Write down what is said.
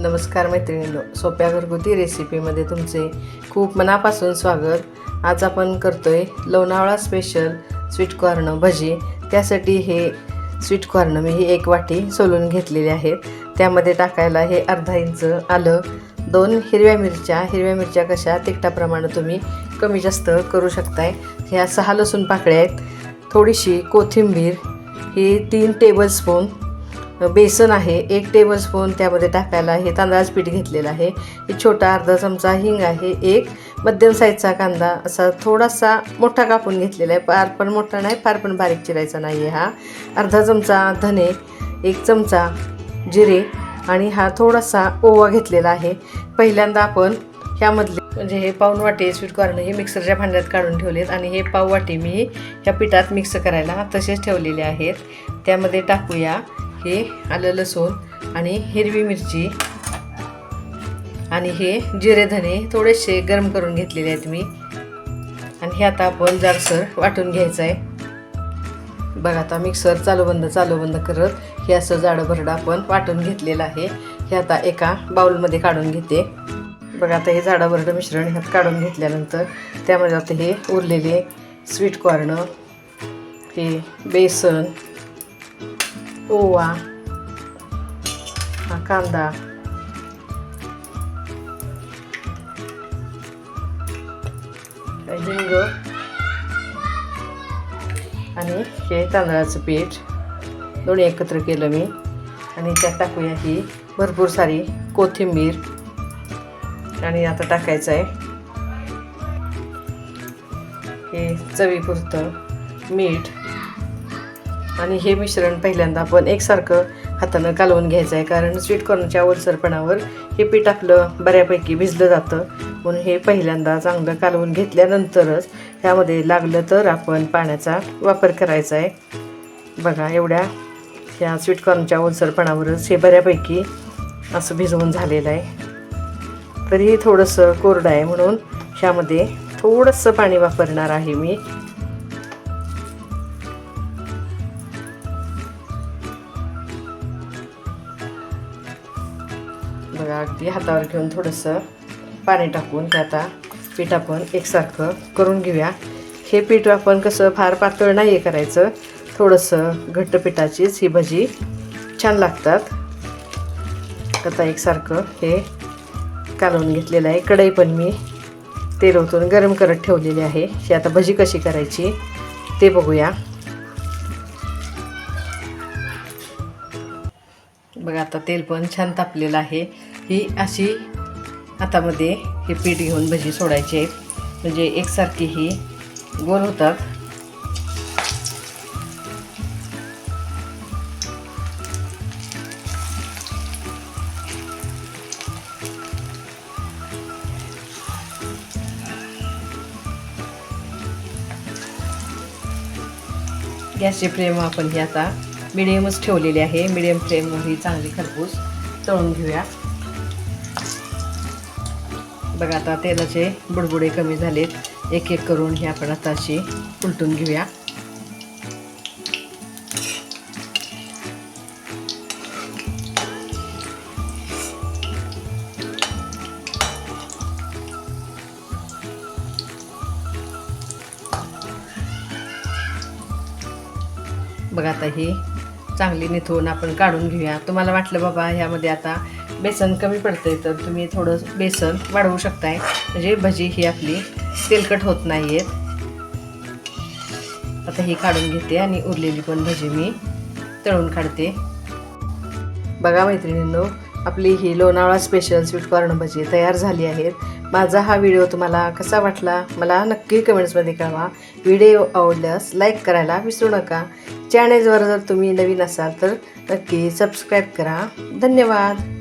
नमस्कार मैत्रिणींनो सोप्या घरगुती रेसिपीमध्ये तुमचे खूप मनापासून स्वागत. आज आपण करतो आहे Lonavala special sweet corn bhaji. त्यासाठी हे स्वीट कॉर्न मी ही एक वाटी सोलून घेतलेली आहेत त्यामध्ये टाकायला हे अर्धा इंच आलं. दोन हिरव्या मिरच्या हिरव्या मिरच्या कशा तिखटाप्रमाणे तुम्ही कमी जास्त करू शकताय. ह्या सहा लसूण पाकळ्या आहेत. थोडीशी कोथिंबीर ही तीन टेबलस्पून बेसन आहे एक टेबलस्पून त्यामध्ये टाकायला आहे तांदळाचं पीठ घेतलेलं आहे. एक छोटा अर्धा चमचा हिंग आहे एक. मध्यम साईजचा कांदा असा थोडासा मोठा कापून घेतलेला आहे. फार पण मोठा नाही फार पण बारीक चिरायचा नाही आहे हा. अर्धा चमचा धने एक चमचा जिरे आणि हा थोडासा ओवा घेतलेला आहे. पहिल्यांदा आपण ह्यामधले म्हणजे हे पाऊन वाटी स्वीट कॉर्न हे मिक्सरच्या भांड्यात काढून ठेवलेत आणि हे पाव वाटी मी ह्या पिठात मिक्स करायला तसेच ठेवलेले आहेत. त्यामध्ये टाकूया. हे आलं लसूण आणि हिरवी मिरची. आणि हे जिरे धने थोडेसे गरम करून घेतलेले आहेत मी. आणि हे आता आपण जाडसर वाटून घ्यायचं आहे. बघा आता मिक्सर चालू बंद चालू बंद करत हे असं जाडं भरडं आपण वाटून घेतलेलं आहे. हे आता एका बाउलमध्ये काढून घेते. बघा आता हे जाडं भरडं मिश्रण ह्यात काढून घेतल्यानंतर त्यामध्ये आता हे उरलेले स्वीट कॉर्न हे बेसन ओवा हा कांदा हिंग आणि हे तांदळाचं पीठ दोन्ही एकत्र केलं मी आणि त्यात टाकूया ही भरपूर सारी कोथिंबीर आणि आता टाकायचं आहे हे चवीपुरतं मीठ आणि हे मिश्रण पहिल्यांदा आपण एकसारखं हातानं कालवून घ्यायचं आहे कारण स्वीट कॉर्नच्या ओलसरपणावर हे पीठ आपलं बऱ्यापैकी भिजलं जातं. म्हणून हे पहिल्यांदा चांगलं कालवून घेतल्यानंतरच ह्यामध्ये लागलं तर आपण पाण्याचा वापर करायचा आहे. बघा एवढ्या ह्या स्वीट कॉर्नच्या ओलसरपणावरच हे बऱ्यापैकी असं भिजवून झालेलं आहे. तरीही थोडंसं कोरडं आहे म्हणून ह्यामध्ये थोडंसं पाणी वापरणार आहे मी. बघा अगदी हातावर घेऊन थोडंसं पाणी टाकून ते आता पीठ आपण एकसारखं करून घेऊया. हे पीठ आपण कसं फार पातळ नाही आहे करायचं थोडंसं घट्ट पिठाचीच ही भजी छान लागतात. आता एकसारखं हे कालवून घेतलेलं आहे. कढई पण मी तेल ओतून गरम करत ठेवलेली आहे. ही आता भजी कशी करायची ते बघूया. बघा आता तेल पण छान तापलेलं आहे. ही अशी हातामध्ये हे पीठ घेऊन भजी सोडायची आहेत म्हणजे एकसारखी ही गोल होतात. गॅसची फ्लेम आपण ही आता मिडियमच ठेवलेली आहे. मिडियम फ्लेमवर ही चांगली खरपूस तळून घेऊया. बघा आता तेलाचे बुडबुडे कमी झालेत. एक एक करून हे आपण आता अशी उलटून घेऊया. बघा आता ही चांगली निथवून आपण काढून घेऊया. तुम्हाला वाटलं बाबा ह्यामध्ये आता बेसन कमी पडतंय तर तुम्ही थोडं बेसन वाढवू शकताय. म्हणजे भजी ही आपली तेलकट होत नाही आहेत आता ही काढून घेते आणि उरलेली पण भजी मी तळून काढते. बघा मैत्रिणींनो आपली ही Lonavala special sweet corn bhaji तयार झाली आहेत. माझा हा व्हिडिओ तुम्हाला कसा वाटला मला नक्की कमेंट्समध्ये कळवा. व्हिडिओ आवडल्यास लाईक करायला विसरू नका. चॅनेलवर जर तुम्ही नवीन असाल तर नक्की सबस्क्राईब करा. धन्यवाद.